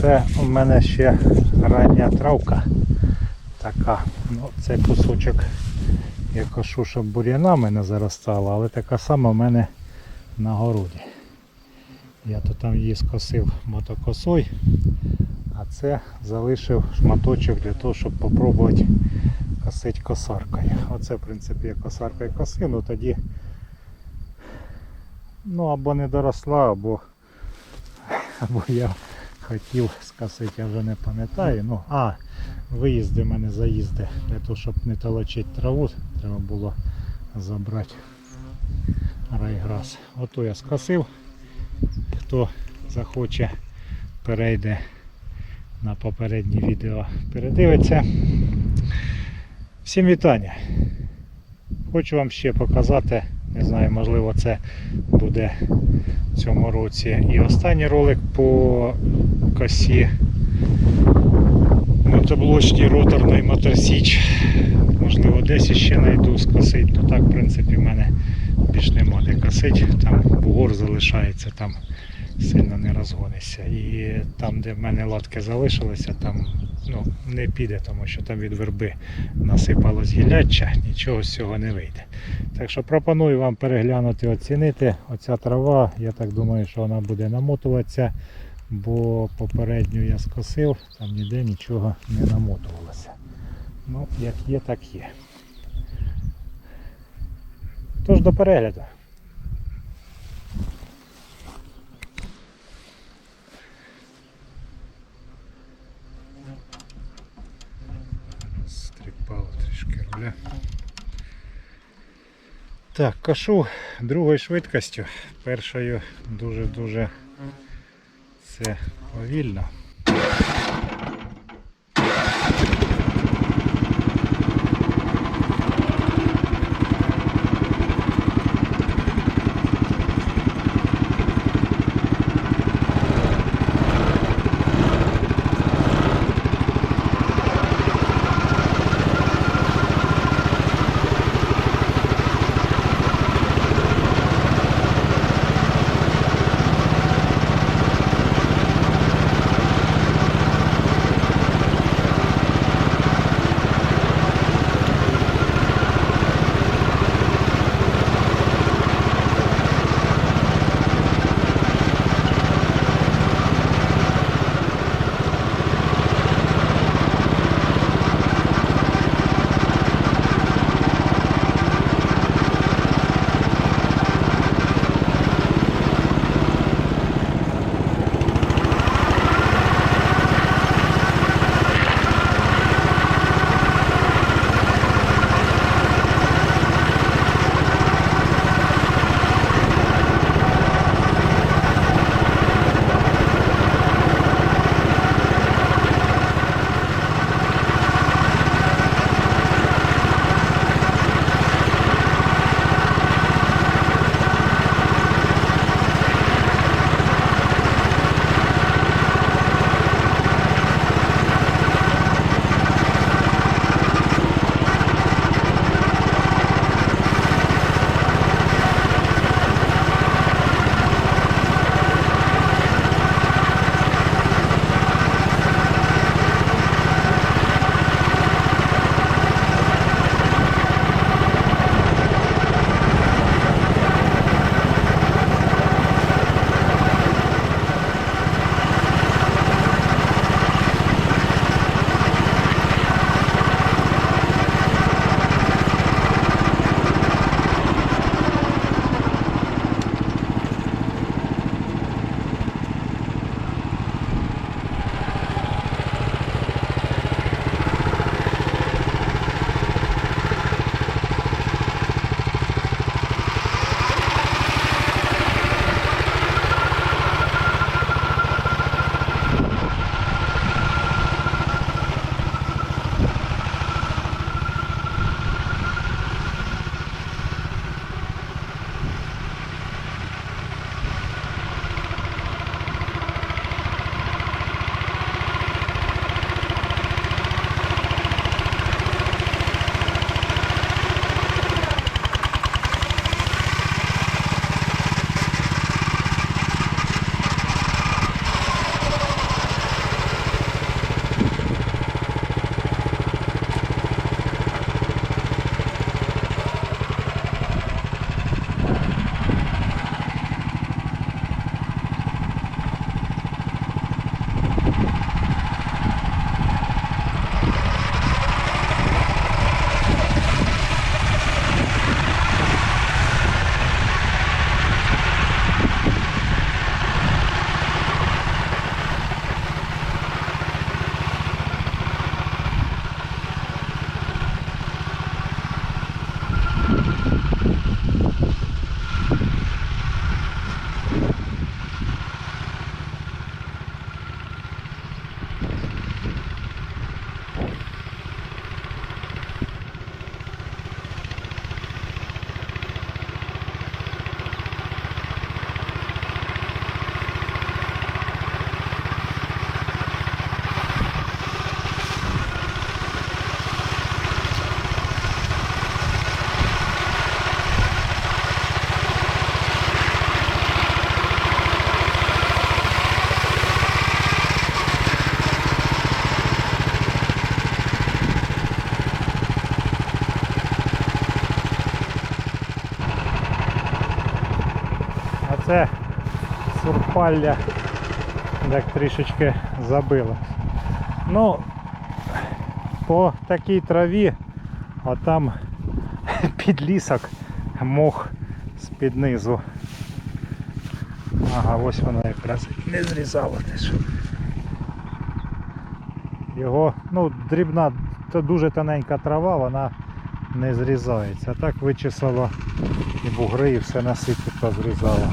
Це у мене ще рання травка така. Ну, цей кусочок я кошу, щоб бур'янами не заростала, але така сама в мене на городі. Я то там її скосив мотокосою, а це залишив шматочок для того, щоб спробувати косити косаркою. Оце, в принципі, я косаркою косив, ну тоді ну або не доросла, або, або я хотів скосити, я вже не пам'ятаю. Ну, а, виїзди в мене заїзди. Для того, щоб не толочити траву, треба було забрати райграс. Ото я скосив. Хто захоче, перейде на попереднє відео, передивиться. Всім вітання. Хочу вам ще показати, не знаю, можливо це буде в цьому році і останній ролик по косі мотоблочній роторної моторсіч. Можливо, десь ще знайду скосить, то так, в принципі, в мене більш нема де косить. Там бугор залишається, там сильно не розгонишся. І там, де в мене латки залишилися, там ну, не піде, тому що там від верби насипалось гіляча, нічого з цього не вийде. Так що пропоную вам переглянути, оцінити. Оця трава, я так думаю, що вона буде намотуватися, бо попередню я скосив, там ніде нічого не намотувалося. Ну, як є, так є. Тож до перегляду. Стріпало трішки руля. Так, кашу другою швидкістю. Першою дуже-дуже це повільно. Підпалля так трішечки забило. Ну, по такій траві, а там підлісок, мох з-під низу. Ага, ось воно якраз не зрізало теж. Його, ну, дрібна, це дуже тоненька трава, вона не зрізається. А так вичесало і бугри, і все насипі позрізало.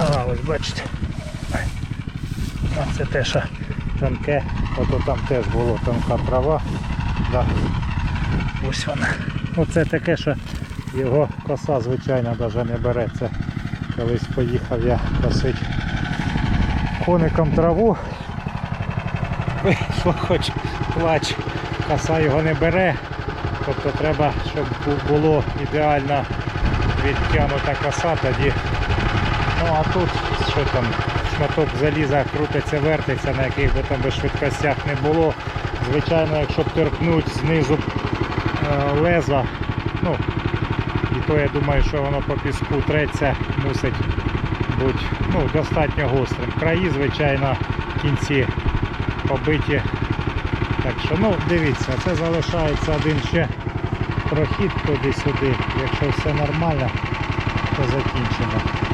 Ага, ось бачите. Це те, що тонке, ото там теж було тонка трава. Да. Ось вона. Ну це таке, що його коса, звичайно, навіть не береться. Колись поїхав я косити коником траву. Вийшло хоч плач, коса його не бере. Тобто треба, щоб було ідеально відтягнута коса, тоді. Ну а тут що там, шматок заліза крутиться, вертиться, на яких би там би швидкостях не було. Звичайно, якщо торкнуть знизу е, леза, ну, і то я думаю, що воно по піску треться, мусить бути ну, достатньо гострим. Краї, звичайно, кінці побиті. Так що, ну, дивіться, це залишається один ще прохід туди-сюди. Якщо все нормально, то закінчимо.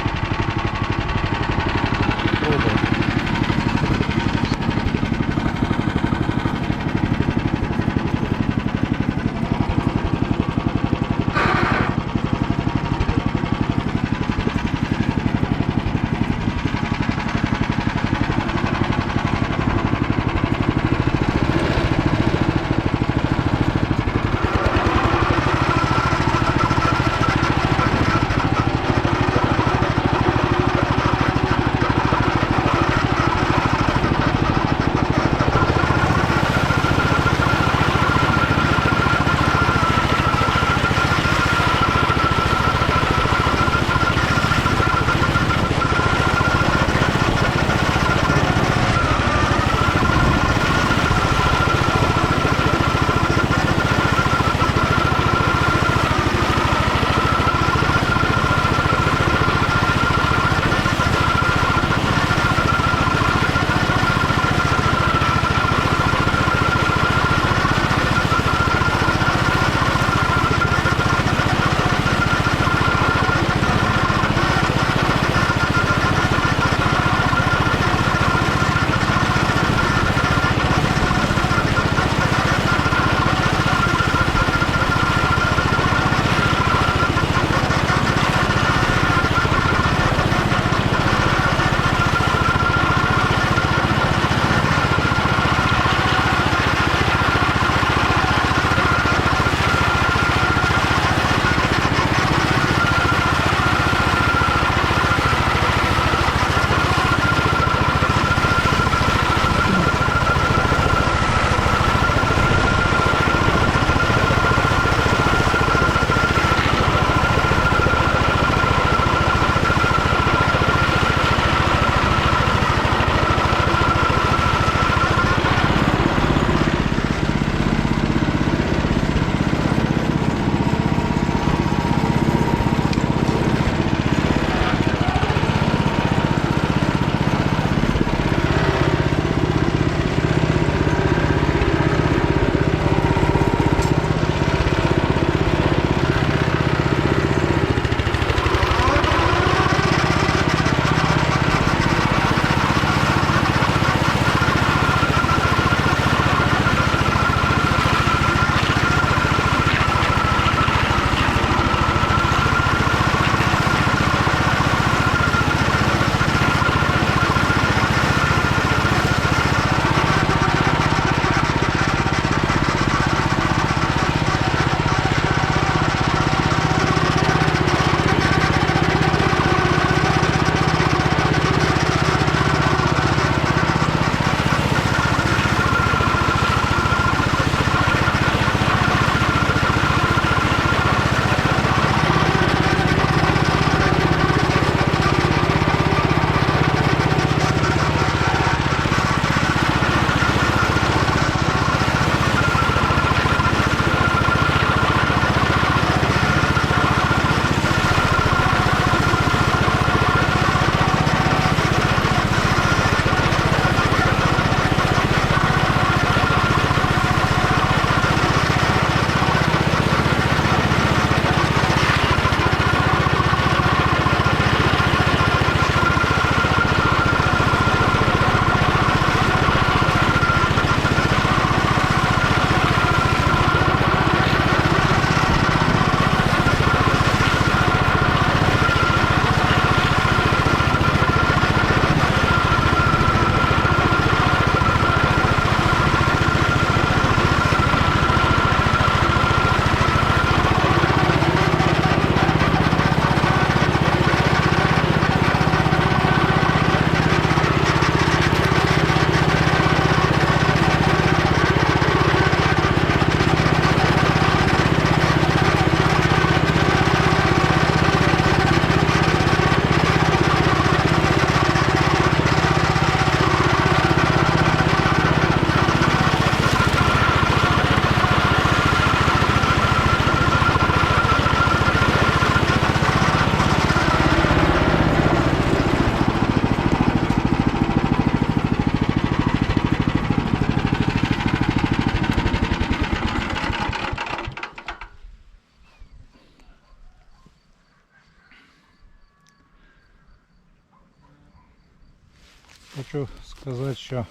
Сказати, що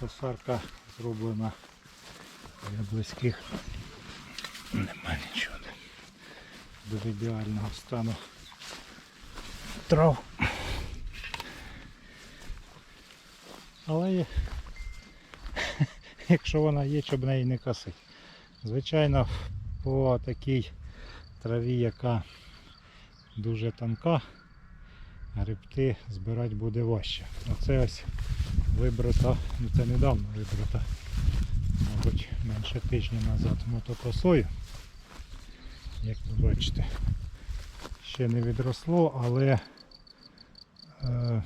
косарка зроблена для близьких. Нема нічого. До ідеального стану трав. Але є- якщо вона є, щоб неї не косить. Звичайно, по такій траві, яка дуже тонка, грибти збирати буде важче. Оце ось вибрата, ну це недавно вибрата, мабуть, менше тижня назад мотокосою. Як ви бачите, ще не відросло, але е,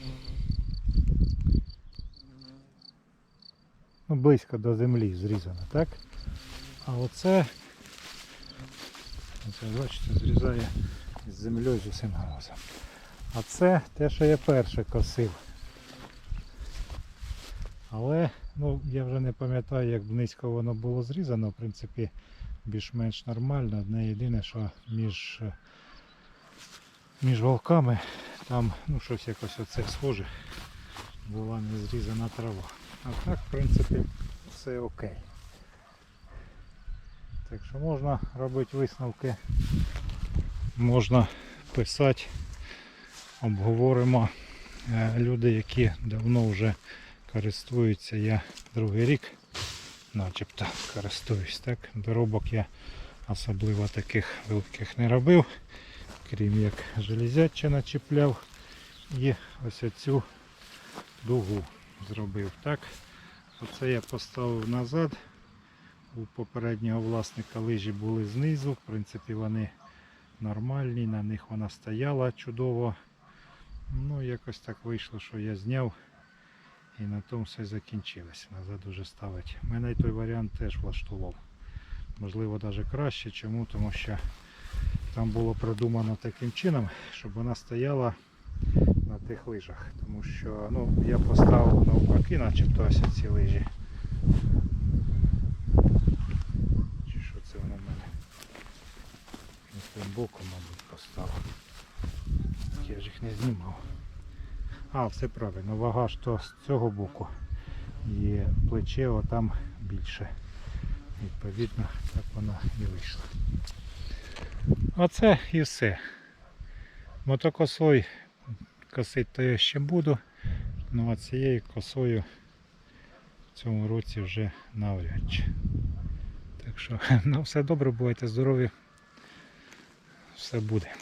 ну, близько до землі зрізано, так? А оце, оце бачите, зрізає з землею з усім разом. А це те, що я перше косив. Але ну, я вже не пам'ятаю, як низько воно було зрізано. В принципі, більш-менш нормально. Одне єдине, що між, е, між волками там ну, щось якось оце схоже. Була не зрізана трава. А так, в принципі, все окей. Так що можна робити висновки, можна писати, обговоримо Е, люди, які давно вже користуються, я другий рік начебто користуюсь. Так? Доробок я особливо таких великих не робив, крім як железячина чіпляв і ось оцю дугу зробив. Так? Оце я поставив назад. У попереднього власника лижі були знизу. В принципі, вони нормальні, на них вона стояла чудово. Ну, якось так вийшло, що я зняв і на тому все закінчилось. Назад уже ставити. Мене той варіант теж влаштував. Можливо, навіть краще. Чому? Тому що там було продумано таким чином, щоб вона стояла на тих лижах. Тому що ну, я поставив навпаки, начебто ось ці лижі. Чи що це воно в мене? Тим боком, мабуть, поставив. Не знімав. А, все правильно, вага ж то з цього боку. І плече отам більше. Відповідно, так воно і вийшло. Оце і все. Мотокосою косити то я ще буду. Ну а цією косою в цьому році вже навряд чи. Так що, ну все добре, бувайте здорові. Все буде.